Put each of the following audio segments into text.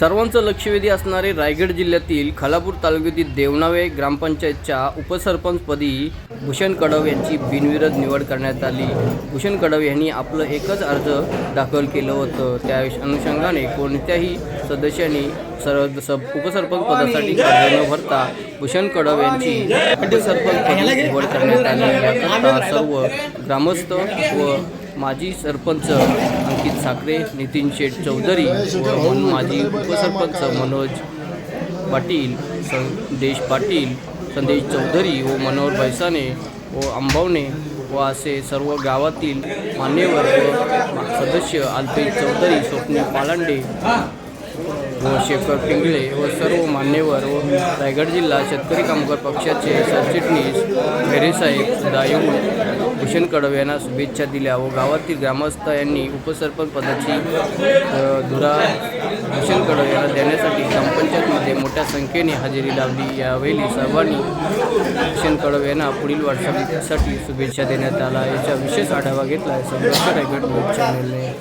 सर्वांचं लक्षवेधी असणारे रायगड जिल्ह्यातील खालापूर तालुक्यातील देवनावे ग्रामपंचायतच्या उपसरपंचपदी भूषण कडव यांची बिनविरोध निवड करण्यात आली. भूषण कडव यांनी आपलं एकच अर्ज दाखल केलं होतं. त्या अनुषंगाने कोणत्याही सदस्यांनी सर सब उपसरपंच पदासाठी अर्ज न भरता भूषण कडव यांची उपसरपंचपदी निवड करण्यात आली. याकरता सर्व ग्रामस्थ व माजी सरपंच अंकित साखरे नितीन शेठ चौधरी व माजी उपसरपंच मनोज पाटील संदेश पाटील संदेश चौधरी व मनोहर भैसाने व अंबावणे व असे सर्व गावातील मान्यवर व सदस्य अल्पेश चौधरी स्वप्ने पालांडे व शेखर पिंगळे व सर्व मान्यवर व रायगड जिल्हा शेतकरी कामगार पक्षाचे सरचिटणीस खैरेसाहेब सुद्धा येऊन भूषण कडव यांना शुभेच्छा दिल्या व गावातील ग्रामस्थ यांनी उपसरपंच पदाची धुरा भूषण कडव यांना देण्यासाठी ग्रामपंचायतमध्ये मोठ्या संख्येने हजेरी लावली. यावेळी सर्वांनी भूषण कडव यांना पुढील वाटचालीसाठी शुभेच्छा देण्यात आला याचा विशेष आढावा घेतला आहे. संघर्ष रायगड न्यूज चॅनलने.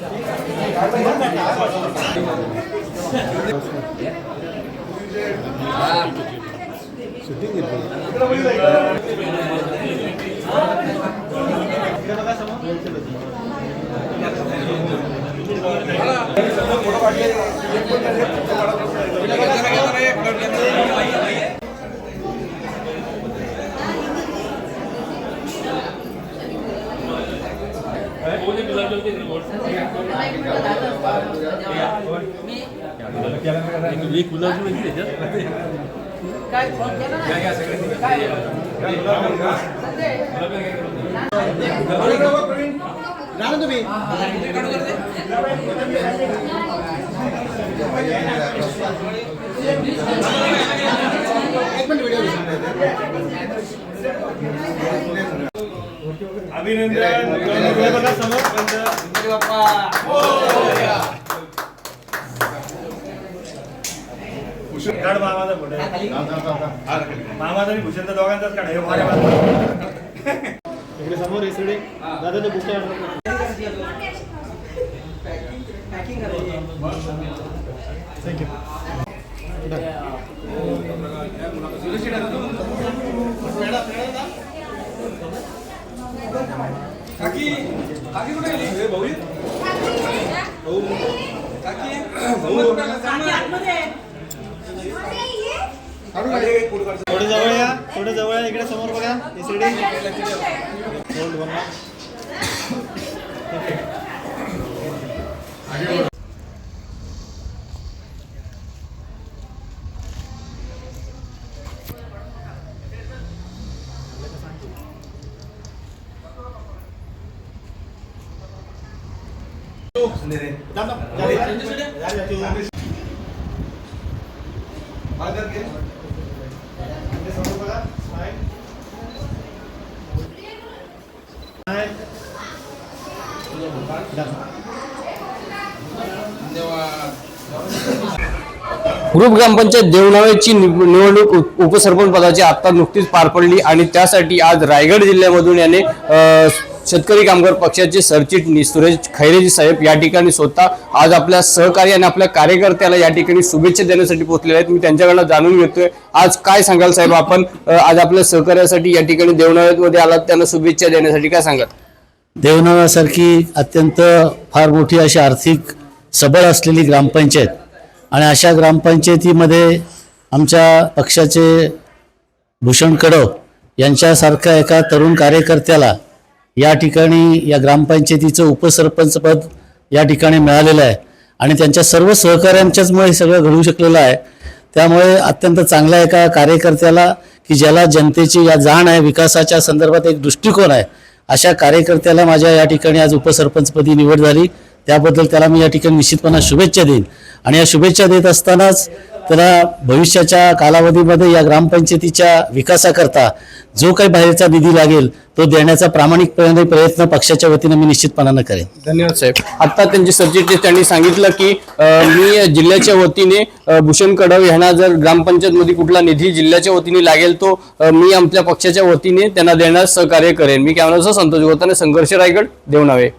एक गुलाब काय? अभिनंदन. भूषण मामाचा फोटो मामाचा आणि भूषणचा दोघांचाच काढ. हे वारे वारे. इकडे समोर इकडे दादा तो बुके थँक्यू थोडं जवळ या थोडं जवळ या इकडे समोर बघा इकडे होल्ड बघा ग्रुप ग्रामपंचायत देवनावेची निवडणूक उपसरपंच पदाची आता नुकतीच पार पडली आणि त्यासाठी आज रायगड जिल्ह्यामधून याने शेतकरी कामगार पक्षाचे सरचिटणीस सुरेश खैरेजी साहेब या ठिकाणी स्वतः आज आपल्या सहकारी आणि आपल्या कार्यकर्त्याला या ठिकाणी शुभेच्छा देण्यासाठी पोहोचलेले आहेत. मी त्यांच्याकडनं जाणून घेतोय. आज काय सांगाल साहेब आपण? आज आपल्या सहकार्यासाठी या ठिकाणी देवनाळ्यामध्ये आलात त्यांना शुभेच्छा देण्यासाठी काय सांगाल? देवनाळ्यासारखी अत्यंत फार मोठी अशी आर्थिक सबळ असलेली ग्रामपंचायत आणि अशा ग्रामपंचायतीमध्ये आमच्या पक्षाचे भूषण कडव यांच्यासारख्या एका तरुण कार्यकर्त्याला या ठिकाणी या ग्रामपंचायतीचं उपसरपंचपद या ठिकाणी मिळालेलं आहे. आणि त्यांच्या सर्व सहकाऱ्यांच्याचमुळे हे सगळं घडू शकलेलं आहे. त्यामुळे अत्यंत चांगल्या एका कार्यकर्त्याला की ज्याला जनतेची या जाण आहे विकासाच्या संदर्भात एक दृष्टिकोन आहे अशा कार्यकर्त्याला माझ्या या ठिकाणी आज उपसरपंचपदी निवड झाली. त्याबद्दल त्याला मी या ठिकाणी निश्चितपणा शुभेच्छा देईन. आणि या शुभेच्छा देत असतानाच त्याला भविष्याच्या कालावधीमध्ये या ग्रामपंचायतीच्या विकासाकरता जो काही बाहेरचा निधी लागेल तो देण्याचा प्रामाणिकपणे प्रयत्न पक्षाच्या वतीनं मी निश्चितपणानं करेन. धन्यवाद साहेब. आता त्यांचे सरचिटणीस त्यांनी सांगितलं की मी जिल्ह्याच्या वतीने भूषण कडव यांना जर ग्रामपंचायतमध्ये कुठला निधी जिल्ह्याच्या वतीने लागेल तो मी आमच्या पक्षाच्या वतीने त्यांना देण्यास सहकार्य करेन. मी कॅमेराचा संतोष गोताने संघर्ष रायगड देवनावे.